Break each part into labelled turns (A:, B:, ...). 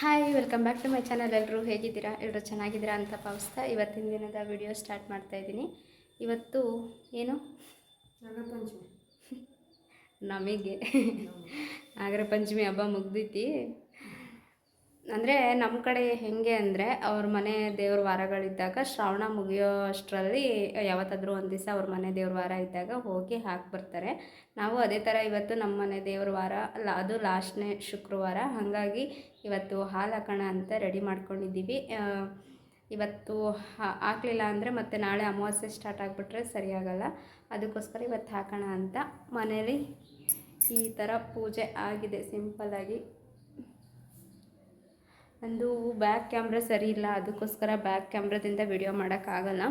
A: Hi welcome back to my channel ಎಲ್ಲರೂ ಹೇಗಿದ್ದೀರಾ? ಎಲ್ಲರೂ ಚೆನ್ನಾಗಿದ್ದೀರಾ ಅಂತ ಭಾವಿಸ್ತಾ ಇವತ್ತಿನ ದಿನದ ವಿಡಿಯೋ ಸ್ಟಾರ್ಟ್ ಮಾಡ್ತಾ ಇದ್ದೀನಿ. ಇವತ್ತು ಏನು? ನಮಗೆ. ನಾಗರ ಪಂಚಮಿ ಹಬ್ಬ ಮುಗ್ದೈತಿ. ಅಂದರೆ ನಮ್ಮ ಕಡೆ ಹೆಂಗೆ ಅಂದರೆ ಅವ್ರ ಮನೆ ದೇವ್ರ ವಾರಗಳಿದ್ದಾಗ ಶ್ರಾವಣ ಮುಗಿಯೋ ಅಷ್ಟರಲ್ಲಿ ಯಾವತ್ತಾದರೂ ಒಂದು ದಿವಸ ಅವ್ರ ಮನೆ ದೇವ್ರ ವಾರ ಇದ್ದಾಗ ಹೋಗಿ ಹಾಕಿ ಬರ್ತಾರೆ ನಾವು ಅದೇ ಥರ ಇವತ್ತು ನಮ್ಮ ಮನೆ ದೇವ್ರ ವಾರ ಅಲ್ಲ, ಅದು ಲಾಸ್ಟ್ನೇ ಶುಕ್ರವಾರ. ಹಾಗಾಗಿ ಇವತ್ತು ಹಾಲು ಹಾಕೋಣ ಅಂತ ರೆಡಿ ಮಾಡ್ಕೊಂಡಿದ್ದೀವಿ. ಇವತ್ತು ಹಾಕಲಿಲ್ಲ ಅಂದರೆ ಮತ್ತೆ ನಾಳೆ ಅಮಾವಾಸ್ಯೆ ಸ್ಟಾರ್ಟ್ ಆಗಿಬಿಟ್ರೆ ಸರಿಯಾಗಲ್ಲ ಅದಕ್ಕೋಸ್ಕರ ಇವತ್ತು ಹಾಕೋಣ ಅಂತ ಮನೇಲಿ ಈ ಥರ ಪೂಜೆ ಆಗಿದೆ. ಸಿಂಪಲ್ಲಾಗಿ ನಂದು ಬ್ಯಾಕ್ ಕ್ಯಾಮ್ರಾ ಸರಿ ಇಲ್ಲ ಅದಕ್ಕೋಸ್ಕರ ಬ್ಯಾಕ್ ಕ್ಯಾಮ್ರಾದಿಂದ ವಿಡಿಯೋ ಮಾಡೋಕ್ಕಾಗಲ್ಲ.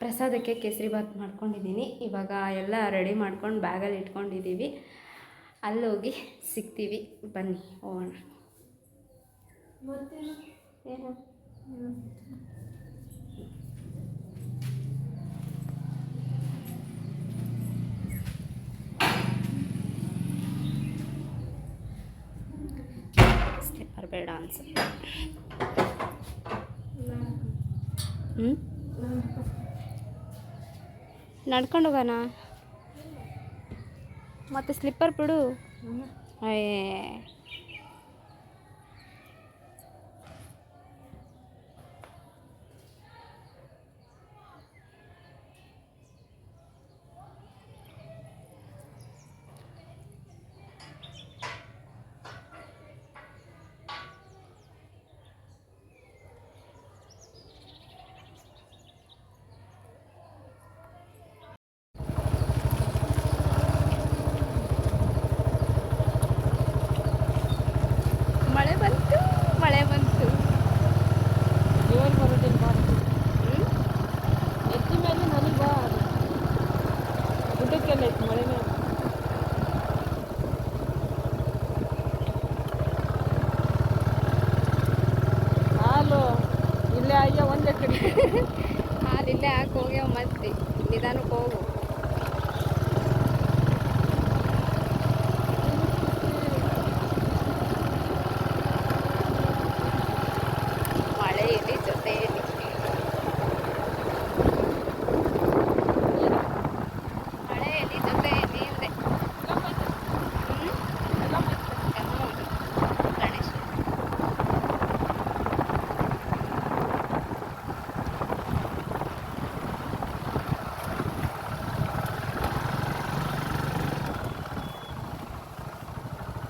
A: ಪ್ರಸಾದಕ್ಕೆ ಕೇಸರಿ ಬಾತ್ ಮಾಡ್ಕೊಂಡಿದ್ದೀನಿ ಇವಾಗ ಎಲ್ಲ ರೆಡಿ ಮಾಡ್ಕೊಂಡು ಬ್ಯಾಗಲ್ಲಿ ಇಟ್ಕೊಂಡಿದ್ದೀವಿ ಅಲ್ಲೋಗಿ ಸಿಗ್ತೀವಿ. ಬನ್ನಿ ಹೋಗೋಣ. ಏನು ಸ್ಲಿಪ್ಪರ್ ಬೇಡ ಅನ್ಸುತ್ತೆ ಹ್ಞೂ ನಡ್ಕೊಂಡು ಹೋಗೋಣ ಮತ್ತೆ ಸ್ಲಿಪ್ಪರ್ ಬಿಡು ಅಯ್ಯೇ ಮಳೆ ಬಂತು ಮಳೆ ಬಂತು
B: ದೇವ್ರ ಬರೋದಿಲ್ಲ ಬಾ
A: ಹ್ಞೂ
B: ಎತ್ತಿ ಮೇಲೆ ನನಗೆ ಬಾ ಗುಡ್ಡಕ್ಕೆಲ್ಲ ಐತಿ ಮಳೆ ಮೇಲೆ ಹಾಲು ಇಲ್ಲೇ ಅಯ್ಯ ಒಂದೇ ಕಡೆ
A: ಹಾಲಿಲ್ಲೇ ಹಾಕಿ ಹೋಗ್ಯಾವ ಮತ್ತೆ ನಿಧಾನಕ್ಕೆ ಹೋಗು ಮಳೆಯಲ್ಲಿ ಜೊತೆಯಲ್ಲಿ ಮಳೆಯಲ್ಲಿ ಜೊತೆಯಲ್ಲಿ ಅಂದೆ ಹ್ಞೂ ಗಣೇಶ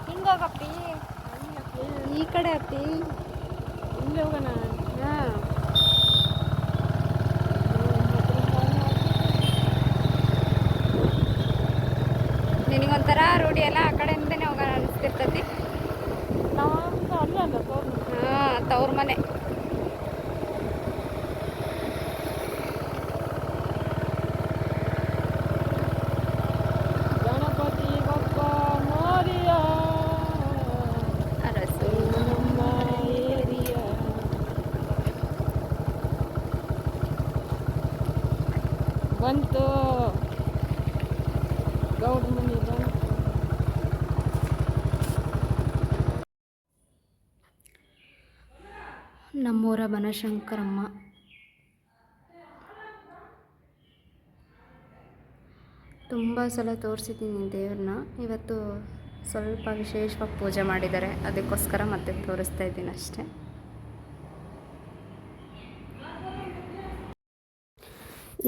A: ಹಿಂಗೋಗಪ್ಪಿ ಈ ಕಡೆ ಅಪ್ಪಿ
B: ಇಲ್ಲೇ ಹೋಗೋಣ
A: ಹಾಂ ನಿನಗೊಂಥರ ರೂಢಿ ಎಲ್ಲ ಆ ಕಡೆಯಿಂದನೇ ಹೋಗೋಣ ಅನಿಸ್ತಿರ್ತತಿ
B: ನಾವು ಅಲ್ಲೇ ಅಲ್ಲ ತೋರ್ನ
A: ಹಾಂ ತವ್ರ ಮನೆ
B: ಗಣಪತಿ ಬಪ್ಪ ಮೋರಿಯ
A: ಅರಸು
B: ನಮ್ಮ ಏರಿಯ ಬಂತು ಗೌಡ ಮನೆ ಬಂತು
A: ನಮ್ಮೂರ ಬನಶಂಕರಮ್ಮ. ತುಂಬ ಸಲ ತೋರಿಸಿದ್ದೀನಿ ದೇವ್ರನ್ನ. ಇವತ್ತು ಸ್ವಲ್ಪ ವಿಶೇಷವಾಗಿ ಪೂಜೆ ಮಾಡಿದ್ದಾರೆ. ಅದಕ್ಕೋಸ್ಕರ ಮತ್ತೆ ತೋರಿಸ್ತಾ ಇದ್ದೀನಿ ಅಷ್ಟೇ.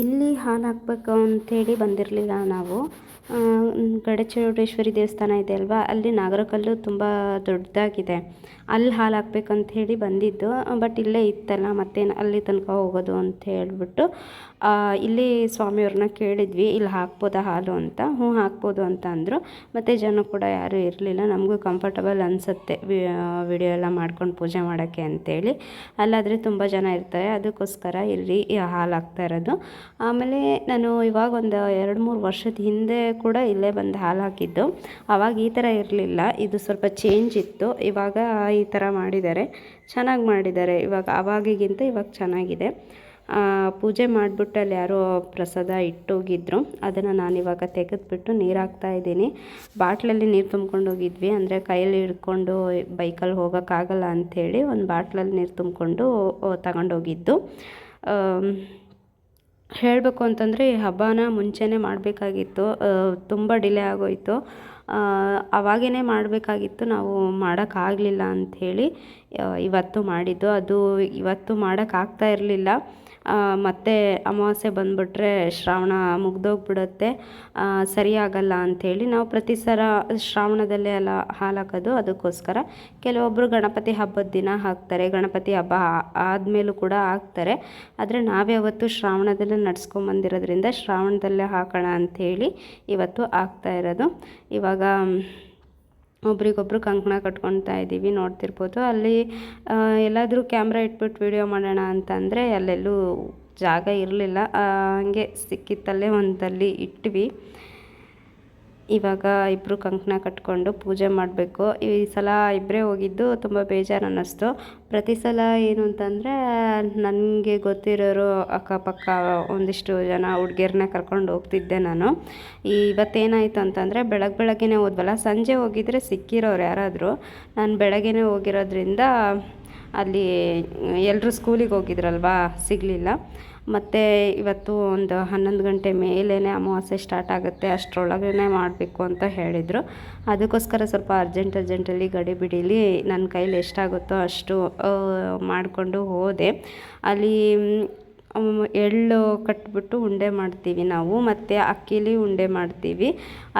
A: ಇಲ್ಲಿ ಹಾಲು ಹಾಕ್ಬೇಕು ಅಂಥೇಳಿ ಬಂದಿರಲಿಲ್ಲ ನಾವು. ಗಡಚೌಡೇಶ್ವರಿ ದೇವಸ್ಥಾನ ಇದೆ ಅಲ್ವಾ? ಅಲ್ಲಿ ನಾಗರಕಲ್ಲು ತುಂಬ ದೊಡ್ಡದಾಗಿದೆ. ಅಲ್ಲಿ ಹಾಲು ಹಾಕ್ಬೇಕಂತ ಹೇಳಿ ಬಂದಿದ್ದು. ಬಟ್ ಇಲ್ಲೇ ಇತ್ತಲ್ಲ, ಮತ್ತೇನು ಅಲ್ಲಿ ತನಕ ಹೋಗೋದು ಅಂತ ಹೇಳ್ಬಿಟ್ಟು ಇಲ್ಲಿ ಸ್ವಾಮಿಯವ್ರನ್ನ ಕೇಳಿದ್ವಿ, ಇಲ್ಲಿ ಹಾಕ್ಬೋದಾ ಹಾಲು ಅಂತ. ಹ್ಞೂ, ಹಾಕ್ಬೋದು ಅಂತ ಅಂದರು. ಮತ್ತು ಜನ ಕೂಡ ಯಾರೂ ಇರಲಿಲ್ಲ. ನಮಗೂ ಕಂಫರ್ಟಬಲ್ ಅನಿಸುತ್ತೆ ವಿಡಿಯೋ ಎಲ್ಲ ಮಾಡ್ಕೊಂಡು ಪೂಜೆ ಮಾಡೋಕ್ಕೆ ಅಂತೇಳಿ. ಅಲ್ಲಾದರೆ ತುಂಬ ಜನ ಇರ್ತಾರೆ. ಅದಕ್ಕೋಸ್ಕರ ಇಲ್ಲಿ ಹಾಲು ಹಾಕ್ತಾ ಇರೋದು. ಆಮೇಲೆ ನಾನು ಇವಾಗ ಒಂದು ಎರಡು ಮೂರು ವರ್ಷದ ಹಿಂದೆ ಕೂಡ ಇಲ್ಲೇ ಬಂದು ಹಾಲು ಹಾಕಿದ್ದು. ಆವಾಗ ಈ ಥರ ಇರಲಿಲ್ಲ. ಇದು ಸ್ವಲ್ಪ ಚೇಂಜ್ ಇತ್ತು. ಇವಾಗ ಈ ಥರ ಮಾಡಿದ್ದಾರೆ. ಚೆನ್ನಾಗಿ ಮಾಡಿದ್ದಾರೆ. ಇವಾಗ ಆವಾಗಿಗಿಂತ ಇವಾಗ ಚೆನ್ನಾಗಿದೆ. ಪೂಜೆ ಮಾಡಿಬಿಟ್ಟು ಅಲ್ಲಿ ಯಾರೋ ಪ್ರಸಾದ ಇಟ್ಟೋಗಿದ್ರು. ಅದನ್ನು ನಾನಿವಾಗ ತೆಗೆದುಬಿಟ್ಟು ನೀರು ಹಾಕ್ತಾ ಇದ್ದೀನಿ. ಬಾಟ್ಲಲ್ಲಿ ನೀರು ತುಂಬ್ಕೊಂಡು ಹೋಗಿದ್ವಿ. ಅಂದರೆ ಕೈಯಲ್ಲಿ ಹಿಡ್ಕೊಂಡು ಬೈಕಲ್ಲಿ ಹೋಗೋಕ್ಕಾಗಲ್ಲ ಅಂಥೇಳಿ ಒಂದು ಬಾಟ್ಲಲ್ಲಿ ನೀರು ತುಂಬಿಕೊಂಡು ತಗೊಂಡೋಗಿದ್ದು. ಹೇಳಬೇಕು ಅಂತಂದರೆ ಈ ಹಬ್ಬನ ಮುಂಚೆನೇ ಮಾಡಬೇಕಾಗಿತ್ತು. ತುಂಬ ಡಿಲೇ ಆಗೋಯಿತು. ಅವಾಗೇ ಮಾಡಬೇಕಾಗಿತ್ತು ನಾವು ಮಾಡೋಕ್ಕಾಗಲಿಲ್ಲ ಅಂಥೇಳಿ ಇವತ್ತು ಮಾಡಿದ್ದು. ಅದು ಇವತ್ತು ಮಾಡೋಕ್ಕಾಗ್ತಾ ಇರಲಿಲ್ಲ. ಮತ್ತು ಅಮಾವಾಸ್ಯೆ ಬಂದುಬಿಟ್ರೆ ಶ್ರಾವಣ ಮುಗ್ದೋಗ್ಬಿಡುತ್ತೆ. ಸರಿಯಾಗಲ್ಲ ಅಂಥೇಳಿ ನಾವು ಪ್ರತಿ ಸಲ ಶ್ರಾವಣದಲ್ಲೇ ಎಲ್ಲ ಹಾಲಾಕೋದು. ಅದಕ್ಕೋಸ್ಕರ ಕೆಲವೊಬ್ಬರು ಗಣಪತಿ ಹಬ್ಬದ ದಿನ ಹಾಕ್ತಾರೆ. ಗಣಪತಿ ಹಬ್ಬ ಆದಮೇಲೂ ಕೂಡ ಹಾಕ್ತಾರೆ. ಆದರೆ ನಾವ್ಯಾವತ್ತು ಶ್ರಾವಣದಲ್ಲೇ ನಡ್ಸ್ಕೊಂಬಂದಿರೋದ್ರಿಂದ ಶ್ರಾವಣದಲ್ಲೇ ಹಾಕೋಣ ಅಂಥೇಳಿ ಇವತ್ತು ಹಾಕ್ತಾ ಇರೋದು. ಇವಾಗ ಒಬ್ರಿಗೊಬ್ರು ಕಂಕಣ ಕಟ್ಕೊತಾ ಇದ್ದೀವಿ, ನೋಡ್ತಿರ್ಬೋದು. ಅಲ್ಲಿ ಎಲ್ಲಾದರೂ ಕ್ಯಾಮ್ರಾ ಇಟ್ಬಿಟ್ಟು ವೀಡಿಯೋ ಮಾಡೋಣ ಅಂತಂದರೆ ಅಲ್ಲೆಲ್ಲೂ ಜಾಗ ಇರಲಿಲ್ಲ. ಹಂಗೆ ಸಿಕ್ಕಿತ್ತಲ್ಲೇ ಒಂದಲ್ಲಿ ಇಟ್ವಿ. ಇವಾಗ ಇಬ್ಬರು ಕಂಕಣ ಕಟ್ಕೊಂಡು ಪೂಜೆ ಮಾಡಬೇಕು. ಈ ಸಲ ಇಬ್ಬರೇ ಹೋಗಿದ್ದು ತುಂಬ ಬೇಜಾರು ಅನ್ನಿಸ್ತು. ಪ್ರತಿ ಸಲ ಏನು ಅಂತಂದರೆ ನನಗೆ ಗೊತ್ತಿರೋರು ಅಕ್ಕಪಕ್ಕ ಒಂದಿಷ್ಟು ಜನ ಹುಡುಗಿಯರನ್ನ ಕರ್ಕೊಂಡು ಹೋಗ್ತಿದ್ದೆ ನಾನು. ಇವತ್ತೇನಾಯಿತು ಅಂತಂದರೆ ಬೆಳಗ್ಗೆ ಬೆಳಗ್ಗೆನೇ ಹೋದ್ವಲ್ಲ, ಸಂಜೆ ಹೋಗಿದ್ರೆ ಸಿಕ್ಕಿರೋರು ಯಾರಾದರೂ. ನಾನು ಬೆಳಗ್ಗೆನೇ ಹೋಗಿರೋದ್ರಿಂದ ಅಲ್ಲಿ ಎಲ್ಲರೂ ಸ್ಕೂಲಿಗೆ ಹೋಗಿದ್ರಲ್ವಾ, ಸಿಗಲಿಲ್ಲ. ಮತ್ತು ಇವತ್ತು ಒಂದು ಹನ್ನೊಂದು ಗಂಟೆ ಮೇಲೇ ಅಮಾವಾಸ್ಯೆ ಸ್ಟಾರ್ಟ್ ಆಗುತ್ತೆ ಅಷ್ಟರೊಳಗೇ ಮಾಡಬೇಕು ಅಂತ ಹೇಳಿದರು. ಅದಕ್ಕೋಸ್ಕರ ಸ್ವಲ್ಪ ಅರ್ಜೆಂಟ್ ಅರ್ಜೆಂಟಲ್ಲಿ ಗಡಿ ಬಿಡೀಲಿ ನನ್ನ ಕೈಲಿ ಎಷ್ಟಾಗುತ್ತೋ ಅಷ್ಟು ಮಾಡಿಕೊಂಡು ಹೋದೆ. ಅಲ್ಲಿ ಎಳ್ಳು ಕಟ್ಬಿಟ್ಟು ಉಂಡೆ ಮಾಡ್ತೀವಿ ನಾವು, ಮತ್ತು ಅಕ್ಕಿಲಿ ಉಂಡೆ ಮಾಡ್ತೀವಿ.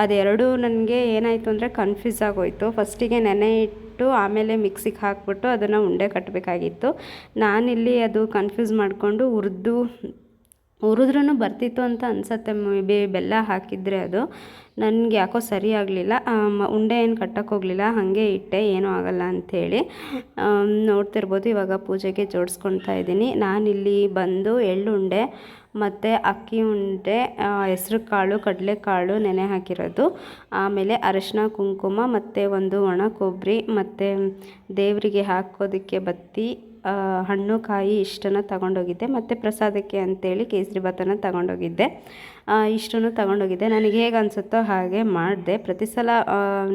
A: ಅದೆರಡು ನನಗೆ ಏನಾಯಿತು ಅಂದರೆ ಕನ್ಫ್ಯೂಸ್ ಆಗೋಯಿತು. ಫಸ್ಟಿಗೆ ನೆನೆ ಇಟ್ಟು ಆಮೇಲೆ ಮಿಕ್ಸಿಗೆ ಹಾಕಿಬಿಟ್ಟು ಅದನ್ನು ಉಂಡೆ ಕಟ್ಟಬೇಕಾಗಿತ್ತು. ನಾನಿಲ್ಲಿ ಅದು ಕನ್ಫ್ಯೂಸ್ ಮಾಡಿಕೊಂಡು ಹುರಿದು ಹುರಿದ್ರೂ ಬರ್ತಿತ್ತು ಅಂತ ಅನಿಸತ್ತೆ. ಮೇ, ಬಿ, ಬೆಲ್ಲ ಹಾಕಿದರೆ ಅದು. ನನಗೆ ಯಾಕೋ ಸರಿ ಆಗಲಿಲ್ಲ. ಉಂಡೆ ಏನು ಕಟ್ಟೋಕ್ಕೋಗಲಿಲ್ಲ ಹಾಗೆ ಇಟ್ಟೆ. ಏನೂ ಆಗಲ್ಲ ಅಂಥೇಳಿ ನೋಡ್ತಿರ್ಬೋದು ಇವಾಗ ಪೂಜೆಗೆ ಜೋಡಿಸ್ಕೊಳ್ತಾ ಇದ್ದೀನಿ. ನಾನಿಲ್ಲಿ ಬಂದು ಎಳ್ಳುಂಡೆ ಮತ್ತು ಅಕ್ಕಿ ಉಂಡೆ ಹೆಸ್ರು ಕಾಳು ಕಡಲೆಕಾಳು ನೆನೆ ಹಾಕಿರೋದು. ಆಮೇಲೆ ಅರಶಿನ, ಕುಂಕುಮ ಮತ್ತು ಒಂದು ಒಣ ಕೊಬ್ಬರಿ ಮತ್ತು ದೇವರಿಗೆ ಹಾಕೋದಕ್ಕೆ ಬತ್ತಿ ಹಣ್ಣು, ಕಾಯಿ ಇಷ್ಟನ್ನು ತಗೊಂಡೋಗಿದ್ದೆ. ಮತ್ತು ಪ್ರಸಾದಕ್ಕೆ ಅಂತೇಳಿ ಕೇಸರಿ ಭಾತನ ತಗೊಂಡೋಗಿದ್ದೆ. ಇಷ್ಟನ್ನು ತಗೊಂಡೋಗಿದ್ದೆ. ನನಗೆ ಹೇಗೆ ಅನಿಸುತ್ತೋ ಹಾಗೆ ಮಾಡಿದೆ. ಪ್ರತಿ ಸಲ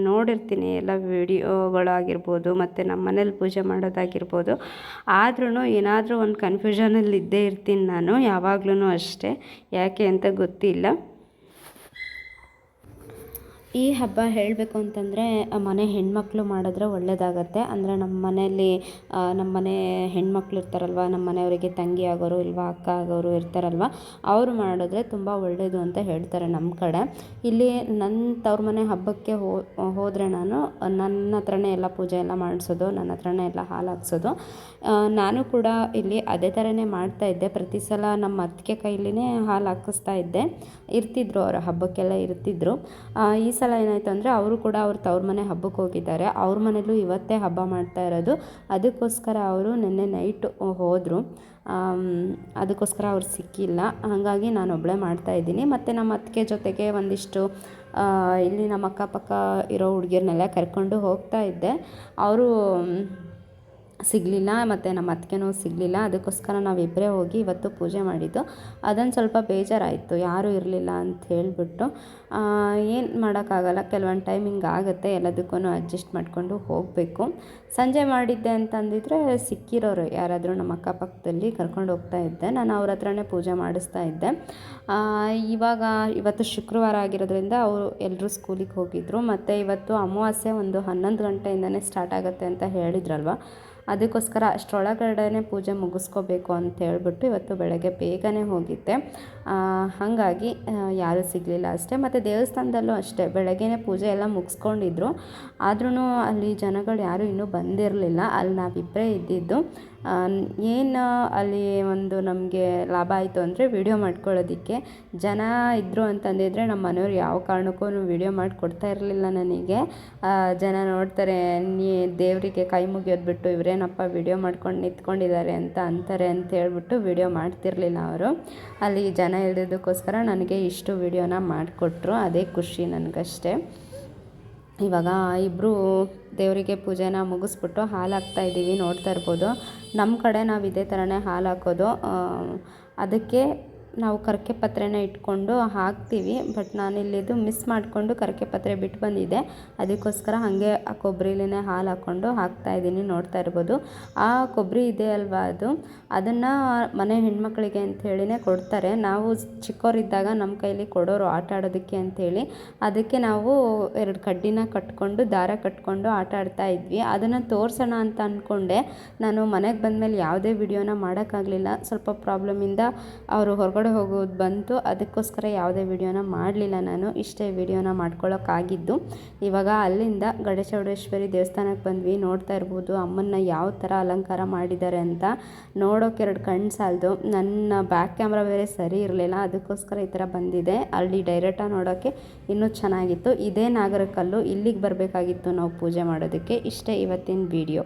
A: ನೋಡಿರ್ತೀನಿ ಎಲ್ಲ ವಿಡಿಯೋಗಳಾಗಿರ್ಬೋದು ಮತ್ತು ನಮ್ಮ ಮನೇಲಿ ಪೂಜೆ ಮಾಡೋದಾಗಿರ್ಬೋದು. ಆದ್ರೂ ಏನಾದರೂ ಒಂದು ಕನ್ಫ್ಯೂಷನಲ್ಲಿ ಇದ್ದೇ ಇರ್ತೀನಿ ನಾನು ಯಾವಾಗ್ಲೂ ಅಷ್ಟೇ. ಯಾಕೆ ಅಂತ ಗೊತ್ತಿಲ್ಲ. ಈ ಹಬ್ಬ ಹೇಳಬೇಕು ಅಂತಂದರೆ ಮನೆ ಹೆಣ್ಮಕ್ಳು ಮಾಡಿದ್ರೆ ಒಳ್ಳೆಯದಾಗತ್ತೆ ಅಂದರೆ ನಮ್ಮ ಮನೆಯಲ್ಲಿ ನಮ್ಮ ಮನೆ ಹೆಣ್ಮಕ್ಳು ಇರ್ತಾರಲ್ವ, ನಮ್ಮ ಮನೆಯವರಿಗೆ ತಂಗಿ ಆಗೋರು ಇಲ್ವಾ, ಅಕ್ಕ ಆಗೋರು ಇರ್ತಾರಲ್ವ, ಅವರು ಮಾಡಿದ್ರೆ ತುಂಬ ಒಳ್ಳೆಯದು ಅಂತ ಹೇಳ್ತಾರೆ ನಮ್ಮ ಕಡೆ. ಇಲ್ಲಿ ನನ್ನ ತವ್ರ ಮನೆ ಹಬ್ಬಕ್ಕೆ ಹೋ, ಹೋದರೆ ನಾನು, ನನ್ನ ಹತ್ರನೇ ಎಲ್ಲ ಪೂಜೆ ಎಲ್ಲ ಮಾಡಿಸೋದು, ನನ್ನ ಹತ್ರನೇ ಎಲ್ಲ ಹಾಲು ಹಾಕ್ಸೋದು. ನಾನು ಕೂಡ ಇಲ್ಲಿ ಅದೇ ಥರನೇ ಮಾಡ್ತಾ ಇದ್ದೆ. ಪ್ರತಿ ಸಲ ನಮ್ಮ ಅತ್ತಿಗೆ ಕೈಲಿನೇ ಹಾಲು ಹಾಕಿಸ್ತಾ ಇದ್ದೆ. ಇರ್ತಿದ್ರು ಅವರ, ಹಬ್ಬಕ್ಕೆಲ್ಲ ಇರ್ತಿದ್ರು. ಈ ಸಲ ಏನಾಯಿತು ಅಂದರೆ ಅವರು ಕೂಡ ಅವ್ರ ತವ್ರ ಮನೆ ಹಬ್ಬಕ್ಕೆ ಹೋಗಿದ್ದಾರೆ. ಅವ್ರ ಮನೇಲೂ ಇವತ್ತೇ ಹಬ್ಬ ಮಾಡ್ತಾ ಇರೋದು. ಅದಕ್ಕೋಸ್ಕರ ಅವರು ನಿನ್ನೆ ನೈಟ್ ಹೋದರು. ಅದಕ್ಕೋಸ್ಕರ ಅವ್ರು ಸಿಕ್ಕಿಲ್ಲ. ಹಾಗಾಗಿ ನಾನು ಒಬ್ಬಳೇ ಮಾಡ್ತಾ ಇದ್ದೀನಿ. ಮತ್ತು ನಮ್ಮ ಅತ್ತಿಗೆ ಜೊತೆಗೆ ಒಂದಿಷ್ಟು ಇಲ್ಲಿ ನಮ್ಮ ಅಕ್ಕಪಕ್ಕ ಇರೋ ಹುಡುಗಿಯರನ್ನೆಲ್ಲ ಕರ್ಕೊಂಡು ಹೋಗ್ತಾ ಇದ್ದೆ. ಅವರು ಸಿಗಲಿಲ್ಲ, ಮತ್ತು ನಮ್ಮ ಅತ್ತಿಗೆನೂ ಸಿಗಲಿಲ್ಲ. ಅದಕ್ಕೋಸ್ಕರ ನಾವಿಬ್ಬರೇ ಹೋಗಿ ಇವತ್ತು ಪೂಜೆ ಮಾಡಿದ್ದು. ಅದೊಂದು ಸ್ವಲ್ಪ ಬೇಜಾರಾಯಿತು, ಯಾರೂ ಇರಲಿಲ್ಲ ಅಂತ ಹೇಳಿಬಿಟ್ಟು. ಏನು ಮಾಡೋಕ್ಕಾಗಲ್ಲ, ಕೆಲವೊಂದು ಟೈಮ್ ಹಿಂಗೆ ಆಗುತ್ತೆ ಎಲ್ಲದಕ್ಕೂ ಅಡ್ಜಸ್ಟ್ ಮಾಡಿಕೊಂಡು ಹೋಗಬೇಕು. ಸಂಜೆ ಮಾಡಿದ್ದೆ ಅಂತಂದಿದ್ರೆ ಸಿಕ್ಕಿರೋರು ಯಾರಾದರೂ ನಮ್ಮ ಅಕ್ಕಪಕ್ಕದಲ್ಲಿ ಕರ್ಕೊಂಡು ಹೋಗ್ತಾ ಇದ್ದೆ. ನಾನು ಅವ್ರ ಹತ್ರನೇ ಪೂಜೆ ಮಾಡಿಸ್ತಾ ಇದ್ದೆ. ಇವಾಗ ಇವತ್ತು ಶುಕ್ರವಾರ ಆಗಿರೋದ್ರಿಂದ ಅವರು ಎಲ್ಲರೂ ಸ್ಕೂಲಿಗೆ ಹೋಗಿದ್ರು. ಮತ್ತು ಇವತ್ತು ಅಮಾವಾಸ್ಯೆ ಒಂದು ಹನ್ನೊಂದು ಗಂಟೆಯಿಂದನೇ ಸ್ಟಾರ್ಟ್ ಆಗುತ್ತೆ ಅಂತ ಹೇಳಿದ್ರಲ್ವ? ಅದಕ್ಕೋಸ್ಕರ ಅಷ್ಟರೊಳಗಡೆ ಪೂಜೆ ಮುಗಿಸ್ಕೋಬೇಕು ಅಂತ ಹೇಳ್ಬಿಟ್ಟು ಇವತ್ತು ಬೆಳಗ್ಗೆ ಬೇಗನೆ ಹೋಗಿದ್ದೆ. ಹಾಗಾಗಿ ಯಾರೂ ಸಿಗಲಿಲ್ಲ ಅಷ್ಟೇ. ಮತ್ತು ದೇವಸ್ಥಾನದಲ್ಲೂ ಅಷ್ಟೇ, ಬೆಳಗ್ಗೆನೇ ಪೂಜೆ ಎಲ್ಲ ಮುಗಿಸ್ಕೊಂಡಿದ್ರು. ಆದ್ರೂ ಅಲ್ಲಿ ಜನಗಳು ಯಾರೂ ಇನ್ನೂ ಬಂದಿರಲಿಲ್ಲ. ಅಲ್ಲಿ ನಾವಿಬ್ಬರೇ ಇದ್ದಿದ್ದು. ಏನು ಅಲ್ಲಿ ಒಂದು ನಮಗೆ ಲಾಭ ಆಯಿತು ಅಂದರೆ ವೀಡಿಯೋ ಮಾಡ್ಕೊಳ್ಳೋದಕ್ಕೆ. ಜನ ಇದ್ದರು ಅಂತಂದಿದ್ದರೆ ನಮ್ಮ ಮನೆಯವ್ರು ಯಾವ ಕಾರಣಕ್ಕೂ ವಿಡಿಯೋ ಮಾಡಿ ಕೊಡ್ತಾ ಇರಲಿಲ್ಲ ನನಗೆ. ಜನ ನೋಡ್ತಾರೆ, ನೀ ದೇವರಿಗೆ ಕೈ ಮುಗಿಯೋದು ಬಿಟ್ಟು ಇವರೇನಪ್ಪ ವಿಡಿಯೋ ಮಾಡ್ಕೊಂಡು ನಿಂತ್ಕೊಂಡಿದ್ದಾರೆ ಅಂತ ಅಂತಾರೆ ಅಂತ ಹೇಳ್ಬಿಟ್ಟು ವಿಡಿಯೋ ಮಾಡ್ತಿರ್ಲಿಲ್ಲ ಅವರು. ಅಲ್ಲಿ ಜನ ಇಲ್ದಿದ್ದಕ್ಕೋಸ್ಕರ ನನಗೆ ಇಷ್ಟು ವೀಡಿಯೋನ ಮಾಡಿಕೊಟ್ರು, ಅದೇ ಖುಷಿ ನನಗಷ್ಟೇ. ಇವಾಗ ಇಬ್ಬರು ದೇವರಿಗೆ ಪೂಜೆನ ಮುಗಿಸ್ಬಿಟ್ಟು ಹಾಲು ಹಾಕ್ತಾ ಇದ್ದೀವಿ ನೋಡ್ತಾ ಇರ್ಬೋದು. ನಮ್ಮ ಕಡೆ ನಾವು ಇದೇ ಥರನೇ ಹಾಲು ಹಾಕೋದು. ಅದಕ್ಕೆ ನಾವು ಕರ್ಕೆ ಪತ್ರೆನ ಇಟ್ಕೊಂಡು ಹಾಕ್ತೀವಿ, ಬಟ್ ನಾನಿಲ್ಲಿದು ಮಿಸ್ ಮಾಡಿಕೊಂಡು ಕರ್ಕೆ ಪತ್ರೆ ಬಿಟ್ಟು ಬಂದಿದ್ದೆ. ಅದಕ್ಕೋಸ್ಕರ ಹಾಗೆ ಆ ಕೊಬ್ಬರಿಲೇ ಹಾಲು ಹಾಕ್ಕೊಂಡು ಹಾಕ್ತಾ ಇದ್ದೀನಿ, ನೋಡ್ತಾ ಇರ್ಬೋದು. ಆ ಕೊಬ್ಬರಿ ಇದೆ ಅಲ್ವಾ ಅದು? ಅದನ್ನು ಮನೆ ಹೆಣ್ಮಕ್ಳಿಗೆ ಅಂಥೇಳಿನೇ ಕೊಡ್ತಾರೆ. ನಾವು ಚಿಕ್ಕವರಿದ್ದಾಗ ನಮ್ಮ ಕೈಲಿ ಕೊಡೋರು ಆಟ ಆಡೋದಕ್ಕೆ ಅಂಥೇಳಿ ಅದಕ್ಕೆ ನಾವು ಎರಡು ಕಡ್ಡಿನ ಕಟ್ಕೊಂಡು, ದಾರ ಕಟ್ಕೊಂಡು ಆಟ ಆಡ್ತಾ ಇದ್ವಿ. ಅದನ್ನು ತೋರಿಸೋಣ ಅಂತ ಅಂದ್ಕೊಂಡೆ ನಾನು ಮನೆಗೆ ಬಂದಮೇಲೆ ಯಾವುದೇ ವಿಡಿಯೋನ ಮಾಡೋಕ್ಕಾಗಲಿಲ್ಲ. ಸ್ವಲ್ಪ ಪ್ರಾಬ್ಲಮಿಂದ ಅವರು ಹೊರಗಡೆ ಹೋಗೋದು ಬಂತು. ಅದಕ್ಕೋಸ್ಕರ ಯಾವುದೇ ವಿಡಿಯೋನ ಮಾಡಲಿಲ್ಲ ನಾನು. ಇಷ್ಟೇ ವಿಡಿಯೋನ ಮಾಡ್ಕೊಳ್ಳೋಕ್ಕಾಗಿದ್ದು ಇವಾಗ ಅಲ್ಲಿಂದ ಗಡಚೌಡೇಶ್ವರಿ ದೇವಸ್ಥಾನಕ್ಕೆ ಬಂದ್ವಿ. ನೋಡ್ತಾ ಇರ್ಬೋದು ಅಮ್ಮನ್ನ ಯಾವ ಥರ ಅಲಂಕಾರ ಮಾಡಿದ್ದಾರೆ ಅಂತ. ನೋಡೋಕೆ ಎರಡು ಕಣ್ಣು ಸಾಲದು. ನನ್ನ ಬ್ಯಾಕ್ ಕ್ಯಾಮ್ರಾ ಬೇರೆ ಸರಿ ಇರಲಿಲ್ಲ. ಅದಕ್ಕೋಸ್ಕರ ಈ ಥರ ಬಂದಿದೆ. ಅಲ್ಲಿ ಡೈರೆಕ್ಟಾಗಿ ನೋಡೋಕ್ಕೆ ಇನ್ನೂ ಚೆನ್ನಾಗಿತ್ತು. ಇದೇ ನಾಗರಕಲ್ಲು ಇಲ್ಲಿಗೆ ಬರಬೇಕಾಗಿತ್ತು ನಾವು ಪೂಜೆ ಮಾಡೋದಕ್ಕೆ. ಇಷ್ಟೇ ಇವತ್ತಿನ ವಿಡಿಯೋ.